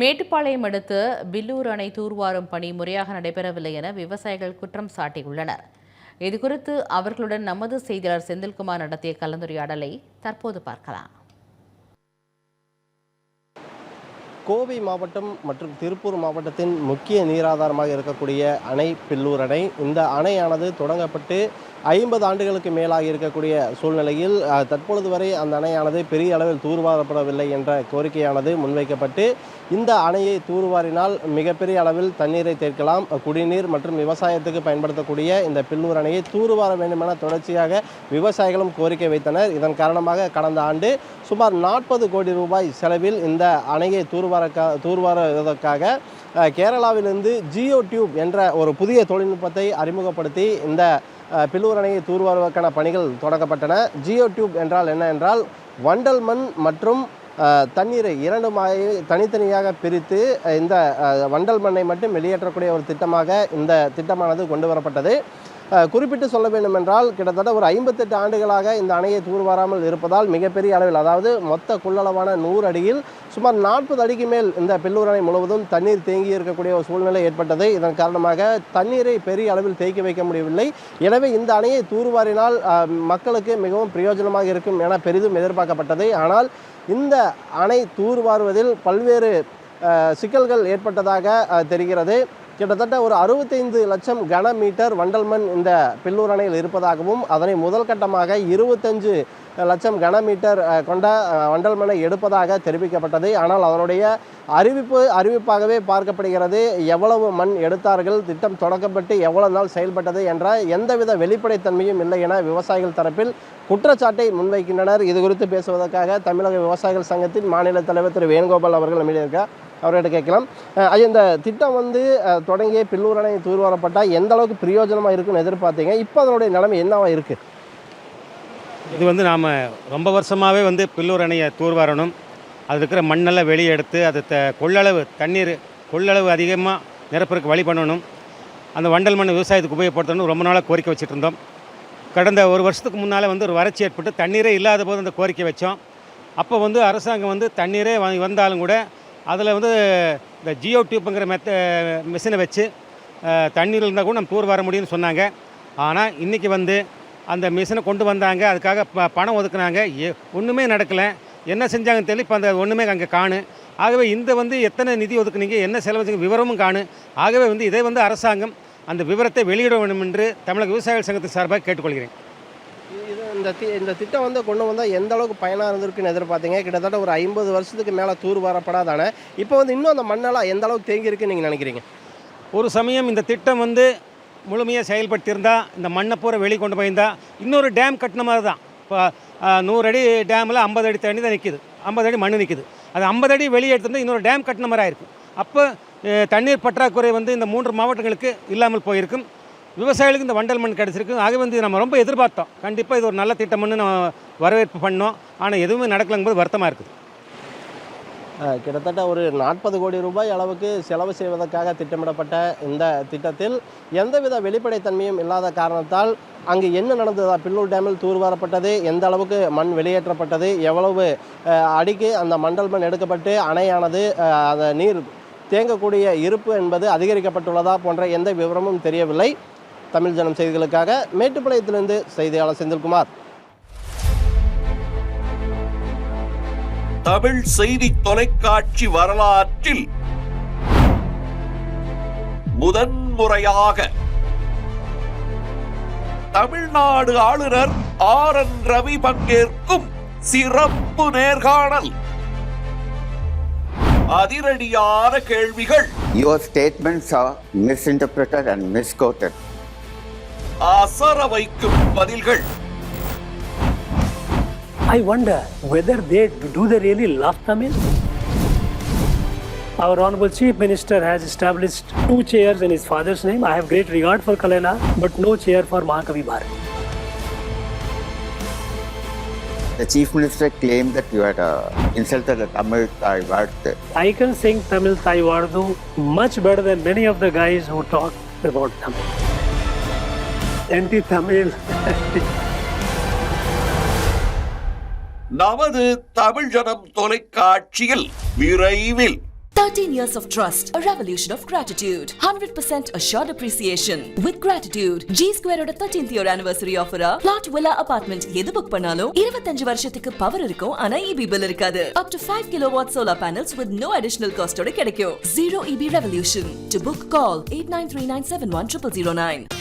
மேட்டுப்பாளையம் அடுத்து பில்லூர் அணை தூர்வாரும் பணி முறையாக நடைபெறவில்லை என விவசாயிகள் குற்றம் சாட்டியுள்ளனர். இதுகுறித்து அவர்களுடன் நமது செய்தியாளர் செந்தில்குமார் நடத்திய கலந்துரையாடலை தற்போது பார்க்கலாம். கோவை மாவட்டம் மற்றும் திருப்பூர் மாவட்டத்தின் முக்கிய நீராதாரமாக இருக்கக்கூடிய அணை பில்லூர் அணை. இந்த அணையானது தொடங்கப்பட்டு ஐம்பது ஆண்டுகளுக்கு மேலாக இருக்கக்கூடிய சூழ்நிலையில் தற்பொழுது வரை அந்த அணையானது பெரிய அளவில் தூர்வாரப்படவில்லை என்ற கோரிக்கையானது முன்வைக்கப்பட்டு இந்த அணையை தூர்வாரினால் மிகப்பெரிய அளவில் தண்ணீரை தேர்க்கலாம். குடிநீர் மற்றும் விவசாயத்துக்கு பயன்படுத்தக்கூடிய இந்த பில்லூர் அணையை தூர்வார வேண்டுமென தொடர்ச்சியாக விவசாயிகளும் கோரிக்கை வைத்தனர். இதன் காரணமாக கடந்த ஆண்டு சுமார் நாற்பது கோடி ரூபாய் செலவில் இந்த அணையை தூர்வாரக்கா தூர்வாருவதற்காக கேரளாவிலிருந்து ஜியோ டியூப் என்ற ஒரு புதிய தொழில்நுட்பத்தை அறிமுகப்படுத்தி இந்த பில்லூர் அணையை தூர்வாருவதற்கான பணிகள் தொடங்கப்பட்டன. ஜியோ டியூப் என்றால் என்ன என்றால் வண்டல் மண் மற்றும் தண்ணீரை தண்ணீரை இரண்டுமாய் தனித்தனியாக பிரித்து இந்த வண்டல் மண்ணை மட்டும் வெளியேற்றக்கூடிய ஒரு திட்டமாக இந்த திட்டமானது கொண்டு வரப்பட்டது. குறிப்பிட்டு சொல்ல வேண்டும் என்றால் கிட்டத்தட்ட ஒரு ஐம்பத்தெட்டு ஆண்டுகளாக இந்த அணையை தூர்வாராமல் இருப்பதால் மிகப்பெரிய அளவில் அதாவது மொத்த கொள்ளளவான நூறு அடியில் சுமார் நாற்பது அடிக்கு மேல் இந்த பில்லூர் அணை முழுவதும் தண்ணீர் தேங்கி இருக்கக்கூடிய ஒரு சூழ்நிலை ஏற்பட்டது. இதன் காரணமாக தண்ணீரை பெரிய அளவில் தேக்கி வைக்க முடியவில்லை. எனவே இந்த அணையை தூர்வாரினால் மக்களுக்கு மிகவும் பிரயோஜனமாக இருக்கும் என பெரிதும் எதிர்பார்க்கப்பட்டது. ஆனால் இந்த அணை தூர்வாருவதில் பல்வேறு சிக்கல்கள் ஏற்பட்டதாக தெரிகிறது. கிட்டத்தட்ட ஒரு அறுபத்தைந்து லட்சம் கன மீட்டர் வண்டல் மண் இந்த பில்லூர் அணையில் இருப்பதாகவும் அதனை முதல் கட்டமாக இருபத்தஞ்சு லட்சம் கன மீட்டர் கொண்ட வண்டல் மனை எடுப்பதாக தெரிவிக்கப்பட்டது. ஆனால் அதனுடைய அறிவிப்பு அறிவிப்பாகவே பார்க்கப்படுகிறது. எவ்வளவு மண் எடுத்தார்கள் திட்டம் தொடக்கப்பட்டு எவ்வளவு நாள் செயல்பட்டது என்ற எந்தவித வெளிப்படைத்தன்மையும் இல்லை என விவசாயிகள் தரப்பில் குற்றச்சாட்டை முன்வைக்கின்றனர். இது குறித்து பேசுவதற்காக தமிழக விவசாயிகள் சங்கத்தின் மாநில தலைவர் திரு வேணுகோபால் அவர்கள் நம்மிடம் இருக்கார் அவர்கிட்ட கேட்கலாம். ஐயா, இந்த திட்டம் வந்து தொடங்கிய பில்லூர் அணை தூர்வாரப்பட்டால் எந்த அளவுக்கு பிரயோஜனமாக இருக்குன்னு எதிர்பார்த்தீங்க? இப்போ அதனுடைய நிலைமை என்னவா இருக்கு? இது வந்து நாம் ரொம்ப வருஷமாகவே வந்து பில்லூர் அணையை தூர்வாரணும். அது இருக்கிற மண்ணெல்லாம் வெளியே எடுத்து அது த கொள்ளளவு தண்ணீர் கொள்ளளவு அதிகமாக நிரப்புறதுக்கு வழி பண்ணணும். அந்த வண்டல் மண் விவசாயத்துக்கு உபயோகப்படுத்தணும் ரொம்ப நாளாக கோரிக்கை வச்சுட்டு இருந்தோம் கடந்த ஒரு வருஷத்துக்கு முன்னால் வந்து ஒரு வறட்சி ஏற்பட்டு தண்ணீரே இல்லாத போது அந்த கோரிக்கை வச்சோம். அப்போ வந்து அரசாங்கம் வந்து தண்ணீரே வந்தாலும் கூட அதில் வந்து இந்த ஜியோ டியூப்புங்கிற மெத்த மிஷினை வச்சு தண்ணீர் இருந்தால் கூட நம்ம டூர் வர முடியும்னு சொன்னாங்க. ஆனால் இன்றைக்கி வந்து அந்த மிஷினை கொண்டு வந்தாங்க. அதுக்காக ப பணம் ஒதுக்குனாங்க. எ ஒன்றுமே நடக்கலை. என்ன செஞ்சாங்கன்னு தெரியல. இப்போ அந்த ஒன்றுமே அங்கே காணு. ஆகவே இந்த வந்து எத்தனை நிதி ஒதுக்குனீங்க? என்ன செலவு விவரமும் காணு. ஆகவே வந்து இதை வந்து அரசாங்கம் அந்த விவரத்தை வெளியிட வேண்டும் என்று தமிழக விவசாயிகள் சங்கத்தின் சார்பாக கேட்டுக்கொள்கிறேன். இந்த தி இந்த திட்டம் வந்து கொண்டு வந்தால் எந்த அளவுக்கு பயனாக இருந்திருக்குன்னு எதிர்பார்த்தீங்க? கிட்டத்தட்ட ஒரு ஐம்பது வருஷத்துக்கு மேலே தூர் வரப்படாதானே? இப்போ வந்து இன்னும் அந்த மண்ணெல்லாம் எந்த அளவுக்கு தேங்கி இருக்குன்னு நீங்கள் நினைக்கிறீங்க? ஒரு சமயம் இந்த திட்டம் வந்து முழுமையாக செயல்பட்டிருந்தால் இந்த மண்ணை பூரா வெளியே கொண்டு போயிருந்தா இன்னொரு டேம் கட்டின மாதிரி தான். இப்போ நூறு அடி டேமில் ஐம்பது அடி தண்ணி தான் நிற்கிது ஐம்பது அடி மண் நிற்கிது அது ஐம்பது அடி வெளியே எடுத்திருந்தால் இன்னொரு டேம் கட்டின மாதிரி ஆயிருக்கும் அப்போ தண்ணீர் பற்றாக்குறை வந்து இந்த மூன்று மாவட்டங்களுக்கு இல்லாமல் போயிருக்கும். விவசாயிகளுக்கு இந்த வண்டல் மண் கிடச்சிருக்கு. ஆகவே வந்து நம்ம ரொம்ப எதிர்பார்த்தோம். கண்டிப்பாக இது ஒரு நல்ல திட்டம்னு நம்ம வரவேற்பு பண்ணோம். ஆனால் எதுவுமே நடக்கலங்கும்போது வருத்தமாக இருக்குது. கிட்டத்தட்ட ஒரு நாற்பது கோடி ரூபாய் அளவுக்கு செலவு செய்வதற்காக திட்டமிடப்பட்ட இந்த திட்டத்தில் எந்தவித வெளிப்படைத்தன்மையும் இல்லாத காரணத்தால் அங்கு என்ன நடந்ததா? பில்லூர் டேமில் தூர்வாரப்பட்டது எந்த அளவுக்கு மண் வெளியேற்றப்பட்டது? எவ்வளவு அடிக்கு அந்த மண்டல் மண் எடுக்கப்பட்டு அணையானது அந்த நீர் தேங்கக்கூடிய இருப்பு என்பது அதிகரிக்கப்பட்டுள்ளதா போன்ற எந்த விவரமும் தெரியவில்லை. தமிழ் ஜனம் செய்திகளுக்காக மேட்டுப்பாளையத்திலிருந்து செய்தியாளர் செந்தில்குமார். தமிழ் செய்தி தொலைக்காட்சி வரலாற்றில் முதன்முறையாக தமிழ்நாடு ஆளுநர் ஆர் என் ரவி பங்கேற்கும் சிறப்பு நேர்காணல். அதிரடியான கேள்விகள். Your statements are misinterpreted and misquoted. அசர வைக்கும் பதில்கள் I wonder whether they do they really love Tamil? Our Honorable Chief Minister has established two chairs in his father's name. I have great regard for Kalena, but no chair for Mahakavi Bharat. The Chief Minister claimed that you had uh, insulted the Tamil Thai word. I can sing Tamil Thai Vardu much better than many of the guys who talk about Tamil. Anti Tamil. நமது தமிழ் ஜனம் தொலைக்காட்சியில் விரைவில் 13 years of trust, a revolution of gratitude, 100% assured appreciation. With gratitude, G Square ஓட 13th year anniversary offer plot villa apartment எது book பண்ணாலும் 25 வருஷத்துக்கு power இருக்கும் ஆனா இபி பில் இருக்காது up to 5 kilowatt solar panels with no additional cost ஓட கிடைக்கும் zero EB revolution to book call 8939710009